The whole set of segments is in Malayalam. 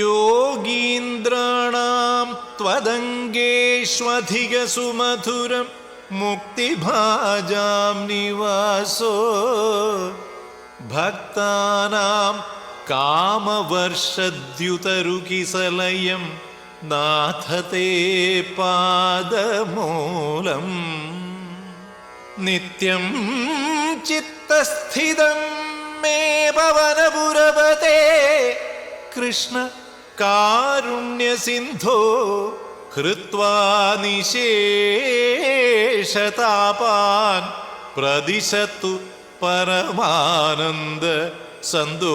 യോഗീന്ദ്രാണാം त्वदङ्गेष्वधिकसुमधुरं मुक्तिभाजां निवासो भक्तानां कामवर्षद्युतरुकिसलयं नाथ ते पादमूलम् नित्यं चित्तस्थितं मे भवनपुरपते കൃഷ്ണ കാരുണ്യസിന്ധോ ഹൃത്വാ നിശേഷതാപാൻ പ്രതിശത്തു പരമാനന്ദ സന്തോഷലക്ഷ്മീ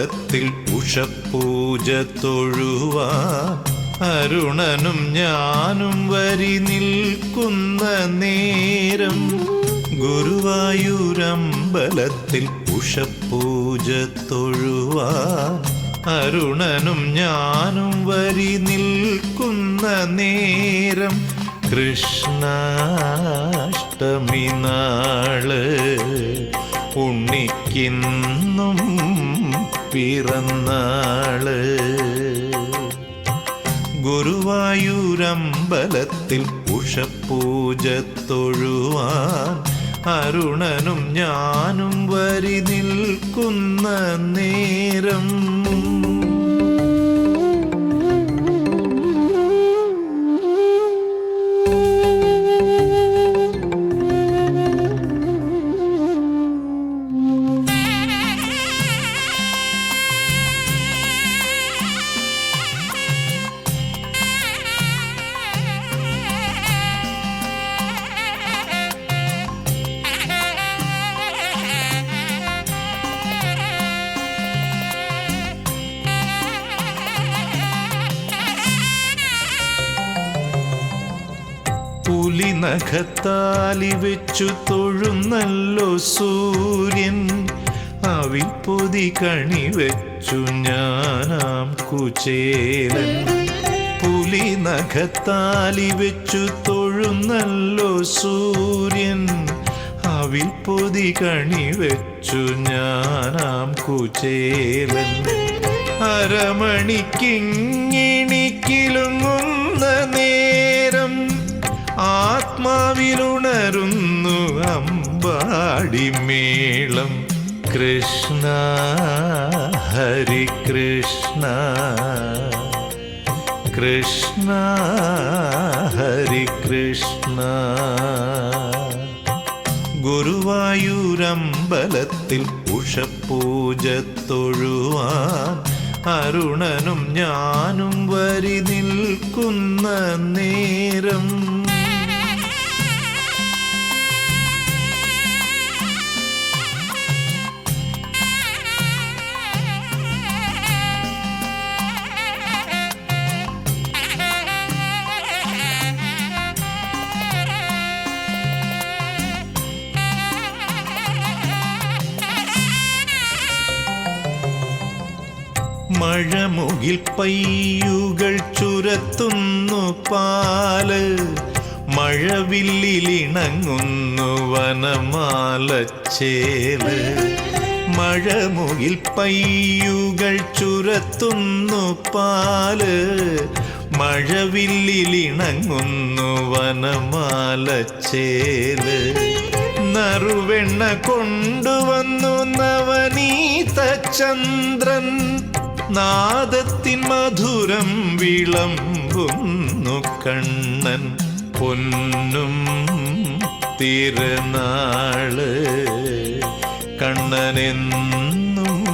ഗുരുവായൂരമ്പലത്തിൽ ഉഷപ്പൂജ തൊഴുവാൻ അരുണനും ഞാനും വരി നിൽക്കുന്ന നേരം ഗുരുവായൂരമ്പലത്തിൽ ഉഷപ്പൂജ തൊഴുവാൻ അരുണനും ഞാനും വരി നിൽക്കുന്ന നേരം കൃഷ്ണാഷ്ടമി നാൾ ഉണ്ണിക്കിന്നും പിറന്നാൾ. ഗുരുവായൂരമ്പലത്തിൽ ഉഷപ്പൂജ തൊഴുവാൻ അരുണനും ഞാനും വരി നിൽക്കുന്ന നേരം. പുലി നഖത്താലി വെച്ചു തൊഴുന്നല്ലോ സൂര്യൻ. അവിൽ പൊതി കണി വെച്ചു ഞാനാം കുചേലൻ. പുലി നഖത്താലി വെച്ചു തൊഴുന്നല്ലോ സൂര്യൻ. അവിൽ പൊതി കണി വെച്ചു ഞാനാം കുചേലൻ. അരമണിക്കിങ്ങിണിക്കിലുങ്ങുന്ന നേരം ആത്മാവിലുണരുന്നു അമ്പാടിമേളം. കൃഷ്ണ ഹരി കൃഷ്ണ. കൃഷ്ണ ഹരി കൃഷ്ണ. ഗുരുവായൂരമ്പലത്തിൽ ഉഷപ്പൂജ തൊഴുവാൻ അരുണനും ഞാനും വരി നിൽക്കുന്ന നേരം മഴമുകിൽ പയ്യുകൾ ചുരത്തുന്നു പാൽ. മഴവില്ലിലിണങ്ങുന്നു വനമാലച്ചേൽ മഴമുകിൽ പയ്യുകൾ ചുരത്തുന്നു പാൽ. മഴവില്ലിലിണങ്ങുന്നു വനമാലച്ചേൽ നറുവെണ്ണ കൊണ്ടുവന്നു നവനീത ചന്ദ്രൻ നാദത്തിൻ മധുരം വിളമ്പുന്നു കണ്ണൻ പൊന്നും തിരുനാൾ. കണ്ണനെന്നും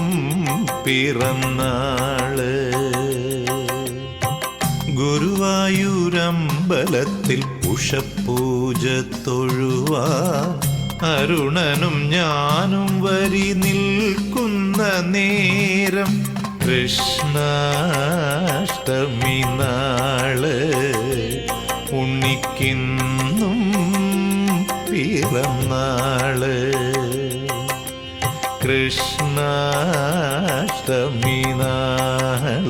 പിറന്നാൾ. ഗുരുവായൂരമ്പലത്തിൽ ഉഷപ്പൂജ തൊഴുവാ അരുണനും ഞാനും വരി നിൽക്കുന്ന നേരം കൃഷ്ണാഷ്ടമി നാൾ ഉണ്ണിക്കിന്നും പിറന്നാൾ. കൃഷ്ണാഷ്ടമി നാൾ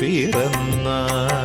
പിറന്നാൾ